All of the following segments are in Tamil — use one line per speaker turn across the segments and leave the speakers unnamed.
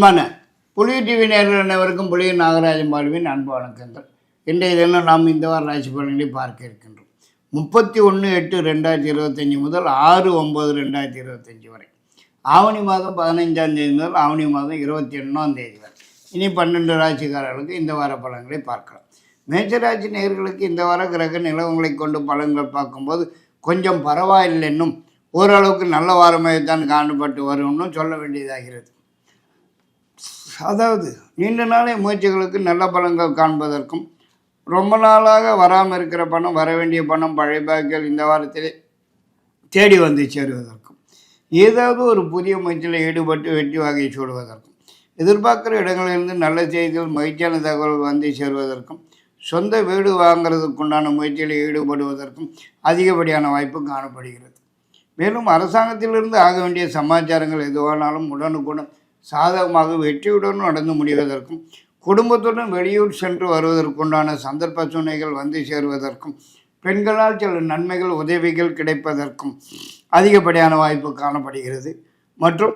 அன்பான புலி டிவி நேர்கள் அனைவருக்கும் புலிய நாகராஜன் பாலுவின் அன்பு வணக்கங்கள். இன்றைய தினம் நாம் இந்த வார ராசி பலன்களை பார்க்க இருக்கின்றோம். முப்பத்தி ஒன்று எட்டு ரெண்டாயிரத்தி இருபத்தஞ்சி முதல் ஆறு ஒம்பது ரெண்டாயிரத்தி இருபத்தஞ்சி வரை. ஆவணி மாதம் பதினைஞ்சாம் தேதி முதல் ஆவணி மாதம் இருபத்தி ஒன்றாம் தேதி வரை. இனி பன்னெண்டு ராசிக்காரர்களுக்கு இந்த வார பலன்களை பார்க்கலாம். மேஜராஜி நேர்களுக்கு இந்த வார கிரக நிலவங்களை கொண்டு பலன்கள் பார்க்கும்போது கொஞ்சம் பரவாயில்லைன்னும் ஓரளவுக்கு நல்ல வாரமாக தான் காணப்பட்டு வரும்னு சொல்ல வேண்டியதாகிறது. அதாவது நீண்ட நாளை முயற்சிகளுக்கு நல்ல பலன்கள் காண்பதற்கும் ரொம்ப நாளாக வராமல் இருக்கிற பணம் வர வேண்டிய பணம் பழைய பாக்கிகள் இந்த வாரத்திலே தேடி வந்து சேருவதற்கும் ஏதாவது ஒரு புதிய முயற்சியில் ஈடுபட்டு வெற்றி வகை சூடுவதற்கும் எதிர்பார்க்குற இடங்களிலிருந்து நல்ல செய்திகள் மகிழ்ச்சியான தகவல் வந்து சேருவதற்கும் சொந்த வீடு வாங்குறதுக்குண்டான முயற்சியில் ஈடுபடுவதற்கும் அதிகப்படியான வாய்ப்பு காணப்படுகிறது. மேலும் அரசாங்கத்திலிருந்து ஆக வேண்டிய சமாச்சாரங்கள் எதுவானாலும் உடனுக்குடன் சாதகமாக வெற்றியுடன் நடந்து முடிவதற்கும் குடும்பத்துடன் வெளியூர் சென்று வருவதற்குண்டான சந்தர்ப்ப சூழ்நிலைகள் வந்து சேருவதற்கும் பெண்களால் சில நன்மைகள் உதவிகள் கிடைப்பதற்கும் அதிகப்படியான வாய்ப்பு காணப்படுகிறது. மற்றும்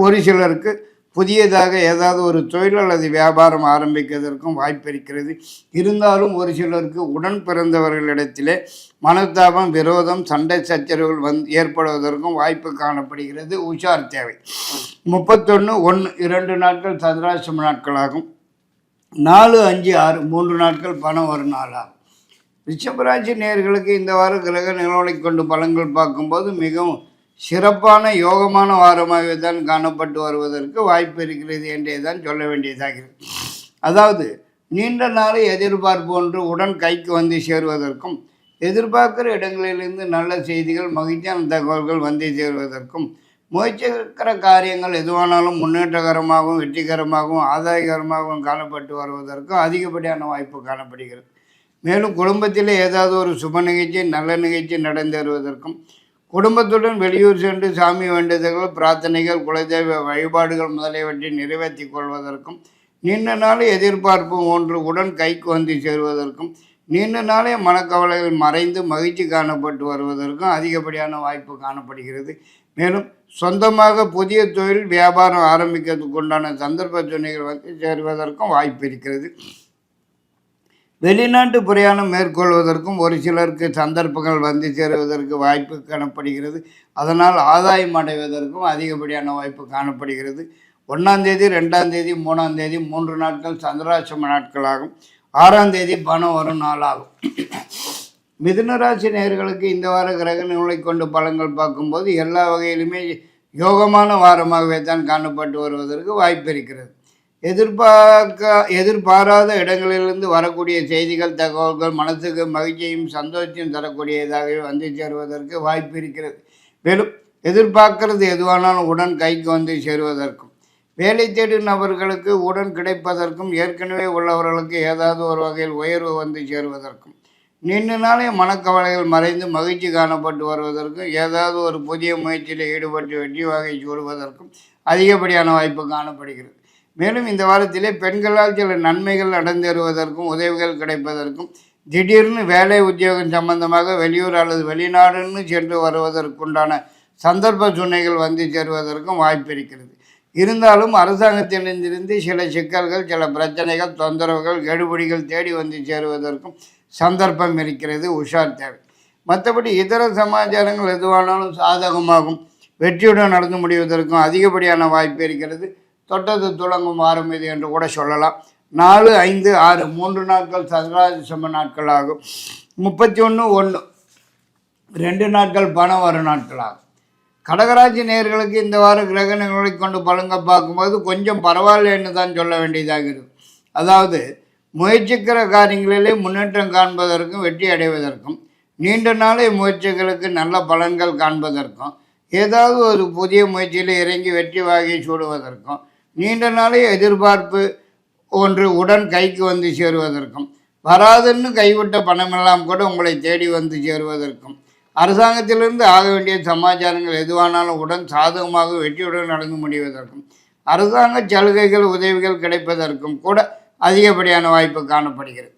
ஒரு சிலருக்கு புதியதாக ஏதாவது ஒரு தொழில் அல்லது வியாபாரம் ஆரம்பிக்கிறதற்கும் வாய்ப்பு இருக்கிறது. இருந்தாலும் ஒரு சிலருக்கு உடன் பிறந்தவர்களிடத்திலே மனத்தாபம் விரோதம் சண்டை சச்சரவுகள் வந் ஏற்படுவதற்கும் வாய்ப்பு காணப்படுகிறது. உஷார் தேவை. முப்பத்தொன்று ஒன்று இரண்டு நாட்கள் சந்திராசிரம நாட்களாகும். நாலு அஞ்சு ஆறு மூன்று நாட்கள் பணம் ஒரு நாளாகும். ரிஷபராசி நேர்களுக்கு இந்த வார கிரக நிலவலை கொண்டு பலங்கள் பார்க்கும்போது மிகவும் சிறப்பான யோகமான வாரமாகவே தான் காணப்பட்டு வருவதற்கு வாய்ப்பு இருக்கிறது என்றே தான் சொல்ல வேண்டியதாக அதாவது நீண்ட நாள் எதிர்பார்ப்பு ஒன்று உடன் கைக்கு வந்து சேருவதற்கும் எதிர்பார்க்கிற இடங்களிலிருந்து நல்ல செய்திகள் மகிழ்ச்சியான தகவல்கள் வந்து சேருவதற்கும் முயற்சிக்கிற காரியங்கள் எதுவானாலும் முன்னேற்றகரமாகவும் வெற்றிகரமாகவும் ஆதாயகரமாகவும் காணப்பட்டு வருவதற்கும் அதிகப்படியான வாய்ப்பு காணப்படுகிறது. மேலும் குடும்பத்தில் ஏதாவது ஒரு சுப நிகழ்ச்சி நல்ல நிகழ்ச்சி நடந்து வருவதற்கும் குடும்பத்துடன் வெளியூர் சென்று சாமி வேண்டுதல்கள் பிரார்த்தனைகள் குலதெய்வ வழிபாடுகள் முதலியவற்றை நிறைவேற்றி கொள்வதற்கும் நீண்ட நாள் எதிர்பார்ப்பு ஒன்று உடன் கைக்கு வந்து சேருவதற்கும் நீண்ட நாளே மனக்கவலைகள் மறைந்து மகிழ்ச்சி காணப்பட்டு வருவதற்கும் அதிகப்படியான வாய்ப்பு காணப்படுகிறது. மேலும் சொந்தமாக புதிய தொழில் வியாபாரம் ஆரம்பிக்கிறதுக்கு உண்டான சந்தர்ப்ப சூழ்நிலைகள் வந்து சேருவதற்கும் வாய்ப்பு இருக்கிறது. வெளிநாட்டு பிரயாணம் மேற்கொள்வதற்கும் ஒரு சிலருக்கு சந்தர்ப்பங்கள் வந்து சேருவதற்கு வாய்ப்பு காணப்படுகிறது. அதனால் ஆதாயம் அடைவதற்கும் அதிகப்படியான வாய்ப்பு காணப்படுகிறது. ஒன்றாம் தேதி ரெண்டாம் தேதி மூணாம் தேதி மூன்று நாட்கள் சந்திராசிரம நாட்களாகும். ஆறாம் தேதி பணம் வரும் நாளாகும். மிதுனராசி நேயர்களுக்கு இந்த வார கிரக நிலை கொண்டு பலங்கள் பார்க்கும்போது எல்லா வகையிலுமே யோகமான வாரமாகவே தான் காணப்பட்டு வருவதற்கு வாய்ப்பு இருக்கிறது. எதிர்பார்க்க எதிர்பாராத இடங்களிலிருந்து வரக்கூடிய செய்திகள் தகவல்கள் மனசுக்கு மகிழ்ச்சியும் சந்தோஷத்தையும் தரக்கூடியதாகவே வந்து சேருவதற்கு வாய்ப்பு இருக்கிறது. மேலும் எதிர்பார்க்கிறது எதுவானாலும் உடன் கைக்கு வந்து சேருவதற்கும் வேலை தேடும் நபர்களுக்கு உடன் கிடைப்பதற்கும் ஏற்கனவே உள்ளவர்களுக்கு ஏதாவது ஒரு வகையில் உயர்வு வந்து சேருவதற்கும் நீண்ட நாளே மனக்கவலைகள் மறைந்து மகிழ்ச்சி காணப்பட்டு வருவதற்கும் ஏதாவது ஒரு புதிய முயற்சியில் ஈடுபட்டு வெற்றி வகை சூடுவதற்கும் அதிகப்படியான வாய்ப்பு காணப்படுகிறது. மேலும் இந்த வாரத்திலே பெண்களால் சில நன்மைகள் நடந்தேறுவதற்கும் உதவிகள் கிடைப்பதற்கும் திடீர்னு வேலை உத்தியோகம் சம்பந்தமாக வெளியூர் அல்லது வெளிநாடுன்னு சென்று வருவதற்குண்டான சந்தர்ப்ப சூழ்நிலைகள் வந்து சேருவதற்கும் வாய்ப்பு இருக்கிறது. இருந்தாலும் அரசாங்கத்திலிருந்து சில சிக்கல்கள் சில பிரச்சனைகள் தொந்தரவுகள் கெடுபிடிகள் தேடி வந்து சேருவதற்கும் சந்தர்ப்பம் இருக்கிறது. உஷார் தேவை. மற்றபடி இதர சமாச்சாரங்கள் எதுவானாலும் சாதகமாகும். வெற்றியுடன் நடந்து முடிவதற்கும் அதிகப்படியான வாய்ப்பு இருக்கிறது. தொட்டது துளங்கும் வாரம் இது என்று கூட சொல்லலாம். நாலு ஐந்து ஆறு மூன்று நாட்கள் சந்திராசிரம நாட்கள் ஆகும் முப்பத்தி ஒன்று. ஒன்று ரெண்டு நாட்கள் பணம் வரும் நாட்கள் ஆகும் கடகராசி நேர்களுக்கு இந்த வார கிரகணங்களை கொண்டு பலங்க பார்க்கும்போது கொஞ்சம் பரவாயில்லைன்னு தான் சொல்ல வேண்டியதாகிறது அதாவது முயற்சிக்கிற காரியங்களிலே முன்னேற்றம் காண்பதற்கும் வெற்றி அடைவதற்கும் நீண்ட நாளை முயற்சிகளுக்கு நல்ல பலன்கள் காண்பதற்கும் ஏதாவது ஒரு புதிய முயற்சியில் இறங்கி வெற்றி வாகை சூடுவதற்கும் நீண்ட நாளே எதிர்பார்ப்பு ஒன்று உடன் கைக்கு வந்து சேருவதற்கும் வராதுன்னு கைவிட்ட பணமெல்லாம் கூட உங்களை தேடி வந்து சேருவதற்கும். அரசாங்கத்திலிருந்து ஆக வேண்டிய சமாச்சாரங்கள் எதுவானாலும் உடன் சாதகமாக வெற்றியுடன் நடந்து முடிவதற்கும் அரசாங்க சலுகைகள் உதவிகள் கிடைப்பதற்கும் கூட அதிகப்படியான வாய்ப்பு காணப்படுகிறது.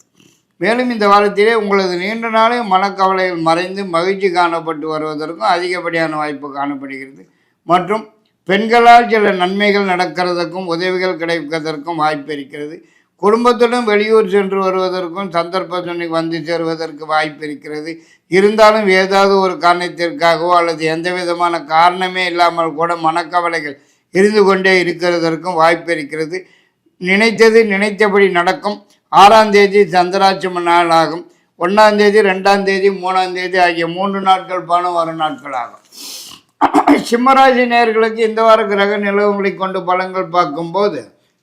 மேலும் இந்த வாரத்திலே உங்களது நீண்ட நாளே மனக்கவலைகள் மறைந்து மகிழ்ச்சி காணப்பட்டு வருவதற்கும் அதிகப்படியான வாய்ப்பு காணப்படுகிறது. மற்றும் பெண்களால் சில நன்மைகள் நடக்கிறதுக்கும் உதவிகள் கிடைப்பதற்கும் வாய்ப்பு இருக்கிறது. குடும்பத்துடன் வெளியூர் சென்று வருவதற்கும் சந்தர்ப்பத்துணை வந்து சேருவதற்கு வாய்ப்பு இருக்கிறது. இருந்தாலும் ஏதாவது ஒரு காரணத்திற்காகவோ அல்லது எந்த விதமான காரணமே இல்லாமல் கூட மனக்கவலைகள் இருந்து கொண்டே இருக்கிறதற்கும் வாய்ப்பு இருக்கிறது. நினைத்தது நினைத்தபடி நடக்கும். ஆறாம் தேதி சந்திராட்சம நாள் ஆகும். ஒன்றாம் தேதி ரெண்டாம் தேதி மூணாம் தேதி ஆகிய மூன்று நாட்கள் பணம் வரும் நாட்கள் ஆகும். சிம்மராசி நேர்களுக்கு இந்த வார கிரக நிலவுகளை கொண்டு பலங்கள் பார்க்கும்போது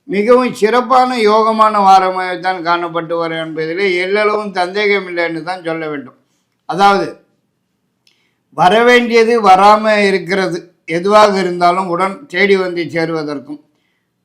மிகவும் சிறப்பான யோகமான வாரமாகத்தான் காணப்பட்டு வரும் என்பதில் எல்லளவும் சந்தேகம் இல்லைன்னு தான் சொல்ல வேண்டும். அதாவது வரவேண்டியது வராமல் இருக்கிறது. எதுவாக இருந்தாலும் உடன் தேடி வந்து சேருவதற்கும்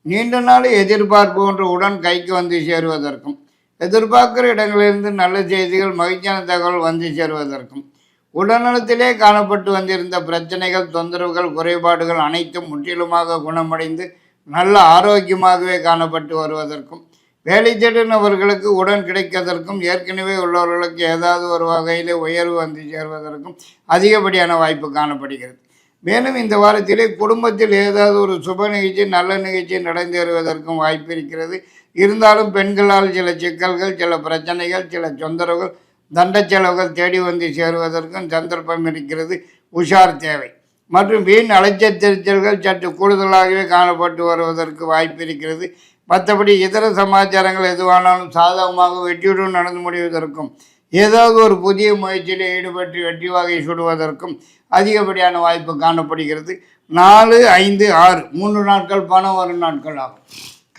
நீண்ட நாள் எதிர்பார்ப்பு ஒன்று உடன் கைக்கு வந்து சேருவதற்கும் எதிர்பார்க்குற இடங்களிலிருந்து நல்ல செய்திகள் மகிழ்ச்சியான தகவல் வந்து சேருவதற்கும் உடல்நலத்திலே காணப்பட்டு வந்திருந்த பிரச்சனைகள் தொந்தரவுகள் குறைபாடுகள் அனைத்தும் முற்றிலுமாக குணமடைந்து நல்ல ஆரோக்கியமாகவே காணப்பட்டு வருவதற்கும் வேலை தேடினவர்களுக்கு உடன் கிடைக்கதற்கும் ஏற்கனவே உள்ளவர்களுக்கு ஏதாவது ஒரு வகையில் உயர்வு வந்து சேர்வதற்கும் அதிகப்படியான வாய்ப்பு காணப்படுகிறது. மேலும் இந்த வாரத்திலே குடும்பத்தில் ஏதாவது ஒரு சுப நிகழ்ச்சி நல்ல நிகழ்ச்சி நடந்தேறுவதற்கும் வாய்ப்பு இருக்கிறது. இருந்தாலும் பெண்களால் சில சிக்கல்கள் சில பிரச்சனைகள் சில தொந்தரவுகள் தண்ட செலவுகள் தேடி வந்து சேருவதற்கும் சந்தர்ப்பம் இருக்கிறது. உஷார் தேவை. மற்றும் வீண் அலைச்சத்திருச்சல்கள் சற்று கூடுதலாகவே காணப்பட்டு வருவதற்கு வாய்ப்பு இருக்கிறது. மற்றபடி இதர சமாச்சாரங்கள் எதுவானாலும் சாதகமாக வெற்றியுடன் நடந்து முடிவதற்கும் ஏதாவது ஒரு புதிய முயற்சியில் ஈடுபட்டு வெற்றி வகை சுடுவதற்கும் அதிகப்படியான வாய்ப்பு காணப்படுகிறது. நாலு ஐந்து ஆறு மூன்று நாட்கள் பணம் வரும் நாட்கள் ஆகும்.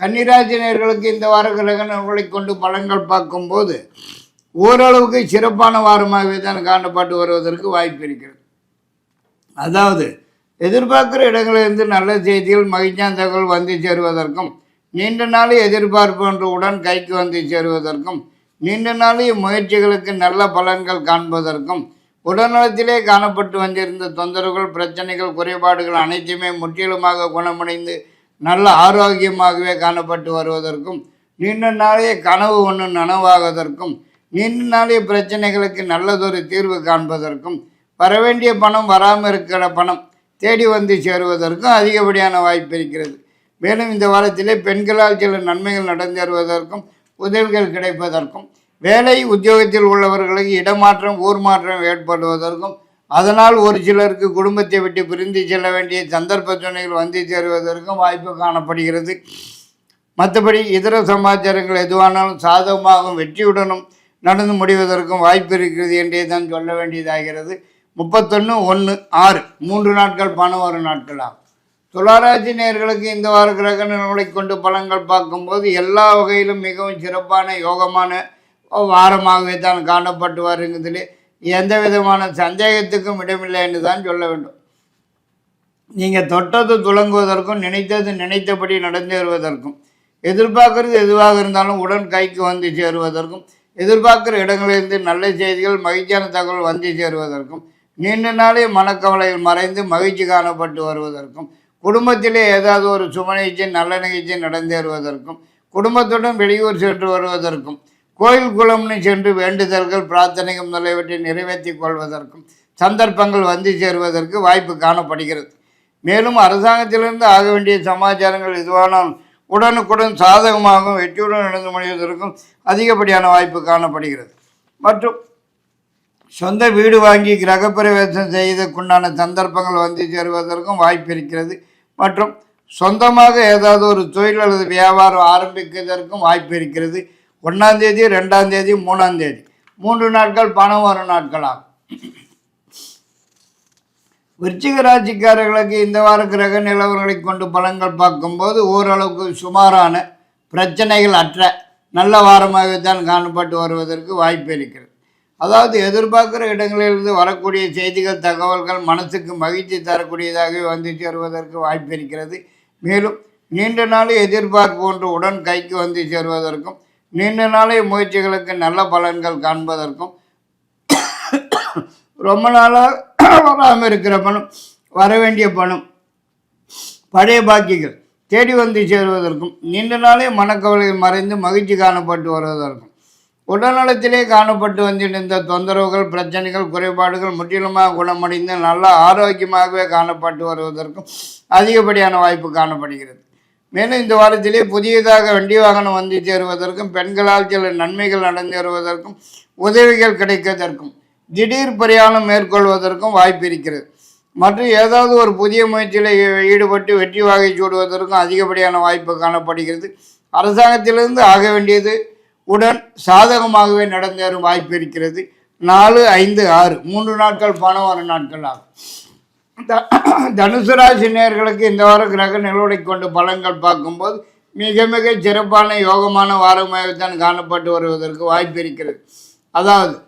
கன்னிராசினியர்களுக்கு இந்த வார கிரகணங்களை கொண்டு பலன்கள் பார்க்கும்போது ஓரளவுக்கு சிறப்பான வாரமாகவே தான் காணப்பட்டு வருவதற்கு வாய்ப்பு இருக்கிறது. அதாவது எதிர்பார்க்குற இடங்களிலிருந்து நல்ல செய்திகள் மகிழ்ச்சியான தகவல் வந்து சேருவதற்கும் நீண்ட நாள் எதிர்பார்ப்பு ஒன்று உடன் கைக்கு வந்து சேருவதற்கும் நீண்ட நாளைய முயற்சிகளுக்கு நல்ல பலன்கள் காண்பதற்கும் உடல்நலத்திலே காணப்பட்டு வந்திருந்த தொந்தரவுகள் பிரச்சனைகள் குறைபாடுகள் அனைத்துமே முற்றிலுமாக குணமடைந்து நல்ல ஆரோக்கியமாகவே காணப்பட்டு வருவதற்கும் நீண்ட நாளைய கனவு ஒன்று நனவாகுவதற்கும் நீண்ட நாளைய பிரச்சனைகளுக்கு நல்லதொரு தீர்வு காண்பதற்கும் வரவேண்டிய பணம் வராமல் இருக்கிற பணம் தேடி வந்து சேருவதற்கும் அதிகப்படியான வாய்ப்பு இருக்கிறது. மேலும் இந்த வாரத்திலே பெண்களால் சில நன்மைகள் நடந்தேறுவதற்கும் உதவிகள் கிடைப்பதற்கும் வேலை உத்தியோகத்தில் உள்ளவர்களுக்கு இடமாற்றம் ஊர் மாற்றம் ஏற்படுவதற்கும் அதனால் ஒரு சிலருக்கு குடும்பத்தை விட்டு பிரிந்து செல்ல வேண்டிய சந்தர்ப்ப துணைகள் வந்து சேருவதற்கும் வாய்ப்பு காணப்படுகிறது. மற்றபடி இதர சமாச்சாரங்கள் எதுவானாலும் சாதகமாகவும் வெற்றியுடனும் நடந்து முடிவதற்கும் வாய்ப்பு இருக்கிறது என்றே தான் சொல்ல வேண்டியதாகிறது. முப்பத்தொன்று ஒன்று ஆறு. மூன்று நாட்கள் பதினோரு வரும் நாட்கள் துளாராசி நேர்களுக்கு இந்த வார கிரக நிலவுகளை கொண்டு பலன்கள் பார்க்கும்போது எல்லா வகையிலும் மிகவும் சிறப்பான யோகமான வாரமாகவே தான் காணப்பட்டு வருங்கிறதுலே எந்த விதமான சந்தேகத்துக்கும் இடமில்லை என்று தான் சொல்ல வேண்டும். நீங்கள் தொட்டது துளங்குவதற்கும் நினைத்தது நினைத்தபடி நடந்தேறுவதற்கும் எதிர்பார்க்கறது எதுவாக இருந்தாலும் உடன் கைக்கு வந்து சேருவதற்கும் எதிர்பார்க்குற இடங்களிலிருந்து நல்ல செய்திகள் மகிழ்ச்சியான தகவல் வந்து சேருவதற்கும் நீண்ட நாளே மனக்கவலையில் மறைந்து மகிழ்ச்சி காணப்பட்டு வருவதற்கும் குடும்பத்திலே ஏதாவது ஒரு சும நிகழ்ச்சி நல்ல நிகழ்ச்சி நடந்தேறுவதற்கும் குடும்பத்துடன் வெளியூர் சென்று வருவதற்கும் கோயில் குளம்னு சென்று வேண்டுதல்கள் பிரார்த்தனைகள் முதலியவற்றை நிறைவேற்றிக் கொள்வதற்கும் சந்தர்ப்பங்கள் வந்து சேருவதற்கு வாய்ப்பு காணப்படுகிறது. மேலும் அரசாங்கத்திலிருந்து ஆக வேண்டிய சமாச்சாரங்கள் எதுவானாலும் உடனுக்குடன் சாதகமாகவும் வெற்றியுடன் நடந்து முடிவதற்கும் அதிகப்படியான வாய்ப்பு காணப்படுகிறது. மற்றும் சொந்த வீடு வாங்கி கிரகப்பிரவேசம் செய்வதற்குண்டான சந்தர்ப்பங்கள் வந்து சேருவதற்கும் வாய்ப்பு இருக்கிறது. மற்றும் சொந்தமாக ஏதாவது ஒரு தொழில் அல்லது வியாபாரம் ஆரம்பிக்கிறதற்கும் வாய்ப்பு இருக்கிறது. ஒன்றாம் தேதி ரெண்டாம் தேதி மூணாம் தேதி. மூன்று நாட்கள் பணம் வரும் நாட்களாகும் விருச்சிக ராசிக்காரர்களுக்கு இந்த வார கிரக நிலவரங்களை கொண்டு பலன்கள் பார்க்கும்போது ஓரளவுக்கு சுமாரான பிரச்சனைகள் அற்ற நல்ல வாரமாகவே தான் காணப்பட்டு வருவதற்கு வாய்ப்பு இருக்கிறது. அதாவது எதிர்பார்க்குற இடங்களிலிருந்து வரக்கூடிய செய்திகள் தகவல்கள் மனசுக்கு மகிழ்ச்சி தரக்கூடியதாகவே வந்து சேருவதற்கு வாய்ப்பு இருக்கிறது. மேலும் நீண்ட நாள் எதிர்பார்ப்பு ஒன்று உடன் கைக்கு வந்து சேருவதற்கும் நீண்ட நாளை முயற்சிகளுக்கு நல்ல பலன்கள் காண்பதற்கும் ரொம்ப நாளாக வராமல் இருக்கிற பணம் வர வேண்டிய பணம் பழைய பாக்கிகள் தேடி வந்து சேருவதற்கும் நீண்ட நாளே மனக்கவலைகள் மறைந்து மகிழ்ச்சி காணப்பட்டு வருவதற்கும் உடல்நலத்திலே காணப்பட்டு வந்திருந்த தொந்தரவுகள் பிரச்சனைகள் குறைபாடுகள் முற்றிலுமாக குணமடைந்து நல்ல ஆரோக்கியமாகவே காணப்பட்டு வருவதற்கும் அதிகப்படியான வாய்ப்பு காணப்படுகிறது. மேலும் இந்த வாரத்திலே புதியதாக வண்டி வாகனம் வந்து சேருவதற்கும் பெண்களால் சில நன்மைகள் நடந்து வருவதற்கும் உதவிகள் கிடைப்பதற்கும் திடீர் பிரயாணம் மேற்கொள்வதற்கும் வாய்ப்பு இருக்கிறது. மற்றும் ஏதாவது ஒரு புதிய முயற்சியில் ஈடுபட்டு வெற்றி வாகை சூடுவதற்கும் அதிகப்படியான வாய்ப்பு காணப்படுகிறது. அரசாங்கத்திலிருந்து ஆக வேண்டியது உடன் சாதகமாகவே நடந்தேறும் வாய்ப்பு இருக்கிறது. நாலு ஐந்து ஆறு மூன்று நாட்கள் பணம் வரும் நாட்கள் ஆகும். த- தனுசு ராசி நேர்களுக்கு இந்த வார கிரக நிலவரை கொண்டு பலன்கள் பார்க்கும்போது மிக மிக சிறப்பான யோகமான வாரமாகத்தான் காணப்பட்டு வருவதற்கு வாய்ப்பு இருக்கிறது. அதாவது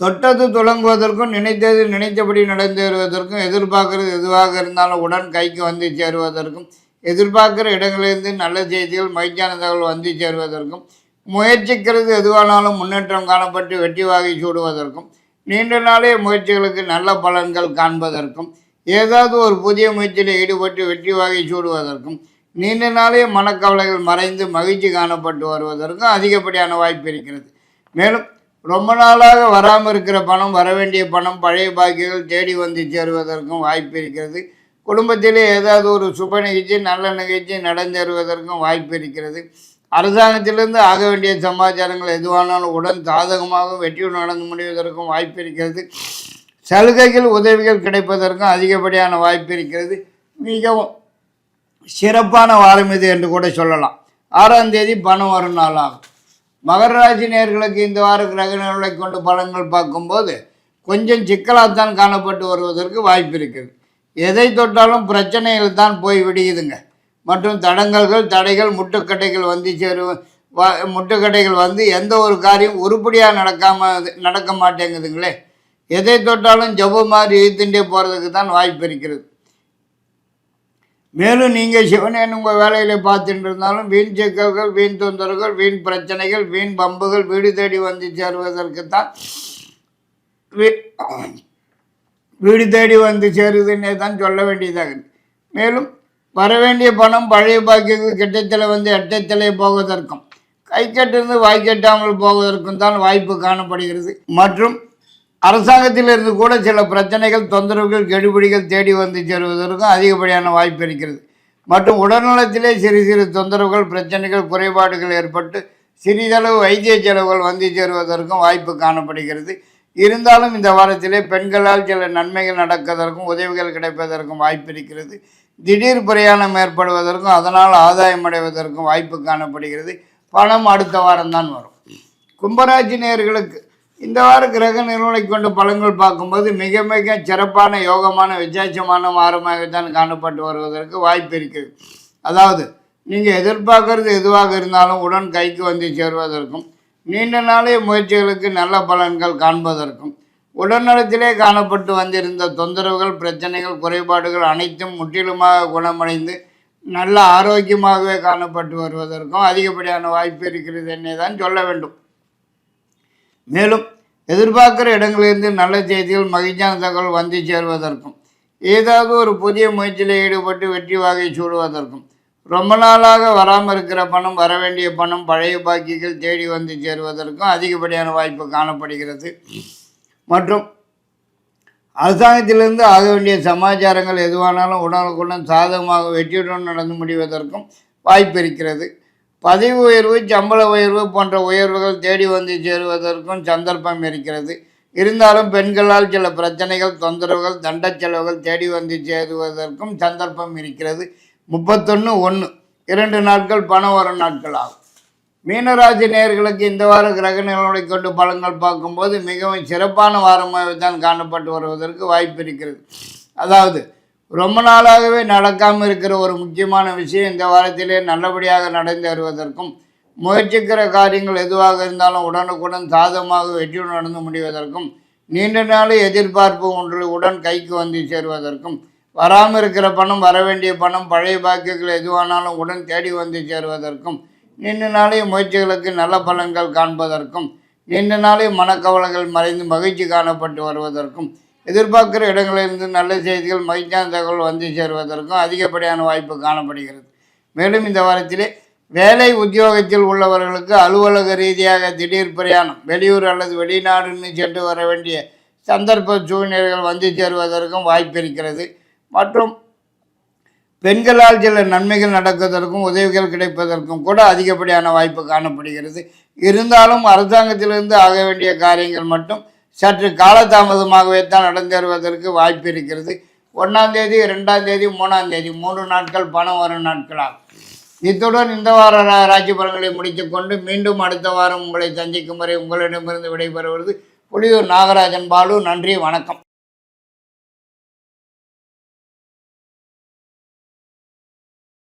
தொட்டது துளங்குவதற்கும் நினைத்தது நினைத்தபடி நடந்து வருவதற்கும் எதிர்பார்க்கறது எதுவாக இருந்தாலும் உடன் கைக்கு வந்து சேருவதற்கும் எதிர்பார்க்குற இடங்களிலிருந்து நல்ல செய்திகள் மகிழ்ச்சியான தகவல் வந்து சேருவதற்கும் முயற்சிக்கிறது எதுவானாலும் முன்னேற்றம் காணப்பட்டு வெற்றி வாகி சூடுவதற்கும் நீண்ட நாளே முயற்சிகளுக்கு நல்ல பலன்கள் காண்பதற்கும் ஏதாவது ஒரு புதிய முயற்சியில் ஈடுபட்டு வெற்றி வாகி சூடுவதற்கும் நீண்ட நாளே மனக்கவலைகள் மறைந்து மகிழ்ச்சி காணப்பட்டு வருவதற்கும் அதிகப்படியான வாய்ப்பு இருக்கிறது. மேலும் ரொம்ப நாளாக வராமல் இருக்கிற பணம் வர வேண்டிய பணம் பழைய பாக்கியங்கள் தேடி வந்து சேருவதற்கும் வாய்ப்பு இருக்கிறது. குடும்பத்திலே ஏதாவது ஒரு சுப நிகழ்ச்சி நல்ல நிகழ்ச்சி நடந்தேறுவதற்கும் வாய்ப்பு இருக்கிறது. அரசாங்கத்திலிருந்து ஆக வேண்டிய சமாச்சாரங்கள் எதுவானாலும் உடன் சாதகமாகவும் வெற்றியுடன் நடந்து முடிவதற்கும் வாய்ப்பு இருக்கிறது. சலுகைகள் உதவிகள் கிடைப்பதற்கும் அதிகப்படியான வாய்ப்பு இருக்கிறது. மிகவும் சிறப்பான வாரம் இது என்று கூட சொல்லலாம். ஆறாம் தேதி பணம் வரும் நாளாகும். மகர ராசி இந்த வார கிரகங்களை கொண்டு பலன்கள் பார்க்கும்போது கொஞ்சம் சிக்கலாகத்தான் காணப்பட்டு வருவதற்கு வாய்ப்பு இருக்குது. எதை தொட்டாலும் பிரச்சனைகள் தான் போய் விடுகிதுங்க. மற்றும் தடங்கல்கள் தடைகள் முட்டுக்கட்டைகள் வந்து சேரு முட்டுக்கட்டைகள் வந்து எந்த ஒரு காரியம் உருப்படியாக நடக்காம நடக்க மாட்டேங்குதுங்களே. எதை தொட்டாலும் ஜவ்வு மாதிரி இழுத்துட்டே போகிறதுக்கு தான் வாய்ப்பு இருக்கிறது. மேலும் நீங்கள் சிவனேன் உங்கள் வேலையில் பார்த்துட்டு இருந்தாலும் வீண் சிக்கல்கள் வீண் தொந்தரவுகள் வீண் பிரச்சனைகள் வீண் பம்புகள் வீடு தேடி வந்து சேருவதற்குத்தான் வீ- வீடு தேடி வந்து சேருதுன்னே தான் சொல்ல வேண்டியதாக மேலும் மேலும் வரவேண்டிய பணம் பழைய பாக்கியங்கள் கிட்டத்தில் வந்து எட்டத்திலே போவதற்கும் கை கட்டிருந்து வாய்க்கட்டாமல் போவதற்கும் தான் வாய்ப்பு காணப்படுகிறது. மற்றும் அரசாங்கத்திலிருந்து கூட சில பிரச்சனைகள் தொந்தரவுகள் கெடுபிடிகள் தேடி வந்து சேருவதற்கும் அதிகப்படியான வாய்ப்பு இருக்கிறது. மற்றும் உடல்நலத்திலே சிறு சிறு தொந்தரவுகள் பிரச்சனைகள் குறைபாடுகள் ஏற்பட்டு சிறிதளவு வைத்திய செலவுகள் வந்து சேருவதற்கும் வாய்ப்பு காணப்படுகிறது. இருந்தாலும் இந்த வாரத்திலே பெண்களால் சில நன்மைகள் நடப்பதற்கும் உதவிகள் கிடைப்பதற்கும் வாய்ப்பு இருக்கிறது. திடீர் பிரயாணம் ஏற்படுவதற்கும் அதனால் ஆதாயம் அடைவதற்கும் வாய்ப்பு காணப்படுகிறது. பணம் அடுத்த வாரம்தான் வரும். கும்பராசி நேர்களுக்கு இந்த வார கிரக நிறுவனை கொண்டு பலன்கள் பார்க்கும்போது மிக மிக சிறப்பான யோகமான விசேஷமான வாரமாகத்தான் காணப்பட்டு வருவதற்கு வாய்ப்பு இருக்கிறது அதாவது நீங்கள் எதிர்பார்க்கறது எதுவாக இருந்தாலும் உடன் கைக்கு வந்து சேருவதற்கும் நீண்ட நாளைய முயற்சிகளுக்கு நல்ல பலன்கள் காண்பதற்கும் உடல்நலத்திலே காணப்பட்டு வந்திருந்த தொந்தரவுகள் பிரச்சனைகள் குறைபாடுகள் அனைத்தும் முற்றிலுமாக குணமடைந்து நல்ல ஆரோக்கியமாகவே காணப்பட்டு வருவதற்கும் அதிகப்படியான வாய்ப்பு இருக்கிறது என்னை தான் சொல்ல வேண்டும். மேலும் எதிர்பார்க்கிற இடங்களிலிருந்து நல்ல செய்திகள் மகிழ்ச்சியான தகவல் வந்து சேருவதற்கும் ஏதாவது ஒரு புதிய முயற்சியில் ஈடுபட்டு வெற்றி வாகை சூடுவதற்கும் ரொம்ப நாளாக வராமல் இருக்கிற பணம் வர வேண்டிய பணம் பழைய பாக்கிகள் தேடி வந்து சேருவதற்கும் அதிகப்படியான வாய்ப்பு காணப்படுகிறது. மற்றும் அரசாங்கத்திலிருந்து ஆக வேண்டிய சமாச்சாரங்கள் எதுவானாலும் உடனுக்குடன் சாதகமாக வெற்றியுடன் நடந்து முடிவதற்கும் வாய்ப்பு இருக்கிறது. பதவி உயர்வு சம்பள உயர்வு போன்ற உயர்வுகள் தேடி வந்து சேருவதற்கும் சந்தர்ப்பம் இருக்கிறது. இருந்தாலும் பெண்களால் சில பிரச்சனைகள் தொந்தரவுகள் தண்ட செலவுகள் தேடி வந்து சேருவதற்கும் சந்தர்ப்பம் இருக்கிறது. முப்பத்தொன்று ஒன்று இரண்டு நாட்கள் பணம் வரும் நாட்கள் ஆகும். மீனராசி நேர்களுக்கு இந்த வார கிரக நிலவரை கொண்டு பலன்கள் பார்க்கும்போது மிகவும் சிறப்பான வாரமாக தான் காணப்பட்டு வருவதற்கு வாய்ப்பு இருக்கிறது. அதாவது ரொம்ப நாளாகவே நடக்காமல் இருக்கிற ஒரு முக்கியமான விஷயம் இந்த வாரத்திலே நல்லபடியாக நடந்து வருவதற்கும் முயற்சிக்கிற காரியங்கள் எதுவாக இருந்தாலும் உடனுக்குடன் சாதகமாக வெற்றியுடன் நடந்து முடிவதற்கும் நீண்ட நாள் எதிர்பார்ப்பு ஒன்று உடன் கைக்கு வந்து சேருவதற்கும் வராமல் இருக்கிற பணம் வர வேண்டிய பணம் பழைய பாக்கியங்கள் எதுவானாலும் உடன் தேடி வந்து சேருவதற்கும் நீண்ட நாளைய முயற்சிகளுக்கு நல்ல பலன்கள் காண்பதற்கும் நீண்ட நாளே மனக்கவலைகள் மறைந்து மகிழ்ச்சி காணப்பட்டு வருவதற்கும் எதிர்பார்க்கிற இடங்களிலிருந்து நல்ல செய்திகள் மகிழ்ச்சியான தகவல் வந்து சேருவதற்கும் அதிகப்படியான வாய்ப்பு காணப்படுகிறது. மேலும் இந்த வாரத்திலே வேலை உத்தியோகத்தில் உள்ளவர்களுக்கு அலுவலக ரீதியாக திடீர் பிரயாணம் வெளியூர் அல்லது வெளிநாடுன்னு சென்று வர வேண்டிய சந்தர்ப்ப சூழ்நிலைகள் வந்து சேருவதற்கும் வாய்ப்பு இருக்கிறது. மற்றும் பெண்களால் சில நன்மைகள் நடப்பதற்கும் உதவிகள் கிடைப்பதற்கும் கூட அதிகப்படியான வாய்ப்பு காணப்படுகிறது. இருந்தாலும் அரசாங்கத்திலிருந்து ஆக வேண்டிய காரியங்கள் மட்டும் சற்று காலதாமதமாகவே தான் நடந்தேறுவதற்கு வாய்ப்பு இருக்கிறது. ஒன்றாம் தேதி ரெண்டாம் தேதி மூணாம் தேதி மூன்று நாட்கள் பணம் வரும் நாட்களாகும் இத்துடன் இந்த வார ரா- பலன்களை முடித்துக்கொண்டு மீண்டும் அடுத்த வாரம் உங்களை சந்திக்கும் வரை உங்களிடமிருந்து விடைபெறுவது புலியூர் நாகராஜன் பாலு. நன்றி வணக்கம்.